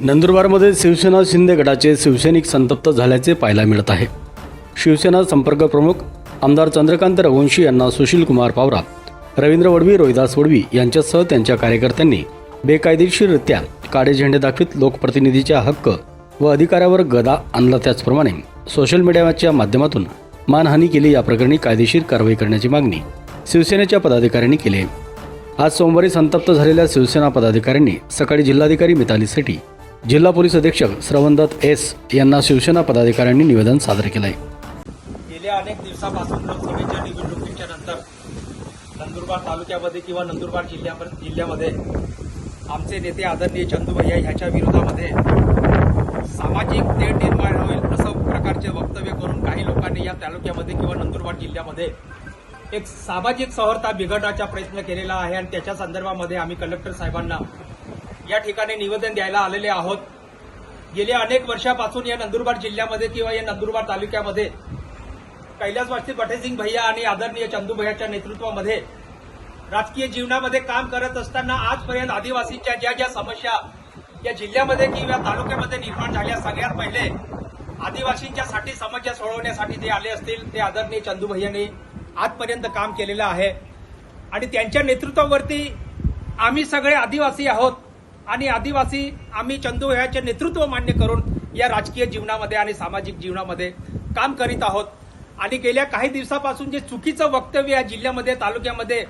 नंदुरबारमध्ये शिवसेना शिंदे गटाचे शिवसैनिक संतप्त झाल्याचे पाहायला मिळत आहे. शिवसेना संपर्क प्रमुख आमदार चंद्रकांत रघुवंशी यांना सुशील कुमार पावरा रवींद्र वडवी रोहिदास वडवी यांच्यासह त्यांच्या कार्यकर्त्यांनी बेकायदेशीररित्या काळे झेंडे दाखवित लोकप्रतिनिधीच्या हक्क व अधिकारावर गदा आणला त्याचप्रमाणे सोशल मीडियाच्या माध्यमातून मानहानी केली या प्रकरणी कायदेशीर कारवाई करण्याची मागणी शिवसेनेच्या पदाधिकाऱ्यांनी केली आहे. आज सोमवारी संतप्त झालेल्या शिवसेना पदाधिकाऱ्यांनी सकाळी जिल्हाधिकारी मिताली सेठी जिल्हा पोलीस अधीक्षक श्रवणदत्त एस यांना शिवसेना पदाधिकाऱ्यांनी निवेदन सादर केलं आहे गेल्या अनेक दिवसापासून लोकसभेच्या निवडणुकीच्या नंतर नंदुरबार तालुक्यामध्ये किंवा नंदुरबार जिल्ह्यामध्ये जिल्ह्यामध्ये आमचे नेते आदरणीय चंदू भैया ह्याच्या विरोधामध्ये सामाजिक तेढ निर्माण होईल असं प्रकारचे वक्तव्य करून काही लोकांनी या तालुक्यामध्ये किंवा नंदुरबार जिल्ह्यामध्ये एक सामाजिक सहरता बिघडण्याचा प्रयत्न केलेला आहे आणि त्याच्या संदर्भामध्ये आम्ही कलेक्टर साहेबांना या ठिकाणी निवेदन द्यायला आलेले आहोत. गेल्या अनेक वर्षापासून या नंदुरबार जिल्ह्यामध्ये किंवा या नंदुरबार तालुक्यामध्ये कैलासवासी बटेसिंग भैया आणि आदरणीय चंदू भैयाच्या नेतृत्वामध्ये राजकीय जीवनामध्ये काम करत असताना आजपर्यंत आदिवासींच्या ज्या ज्या समस्या या जिल्ह्यामध्ये किंवा तालुक्यामध्ये निर्माण झाल्या सगळ्यात पहिले आदिवासींच्यासाठी समस्या सोडवण्यासाठी ते आले असतील ते आदरणीय चंदू भैयाने आजपर्यंत काम केलेलं आहे. आणि त्यांच्या नेतृत्वावरती आम्ही सगळे आदिवासी आहोत. आणि आदिवासी आम्ही चंदू ह्याचे नेतृत्व मान्य करून या राजकीय जीवनामध्ये आणि सामाजिक जीवनामध्ये काम करीत आहोत. आणि गेल्या काही दिवसापासून जे चुकीचं वक्तव्य या जिल्ह्यामध्ये तालुक्यामध्ये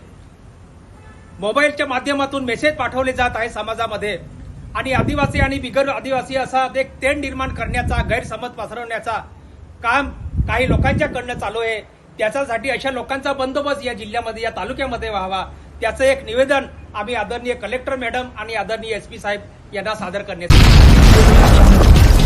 मोबाईलच्या माध्यमातून मेसेज पाठवले जात आहे समाजामध्ये. आणि आदिवासी आणि बिगर आदिवासी असा एक तेंड निर्माण करण्याचा गैरसमज पसरवण्याचा काम काही लोकांच्याकडनं चालू आहे. त्याच्यासाठी अशा लोकांचा बंदोबस्त या जिल्ह्यामध्ये या तालुक्यामध्ये व्हावा. त्याचं एक निवेदन आम्ही आदरणीय कलेक्टर मॅडम आणि आदरणीय एसपी साहेब यांना सादर करण्यात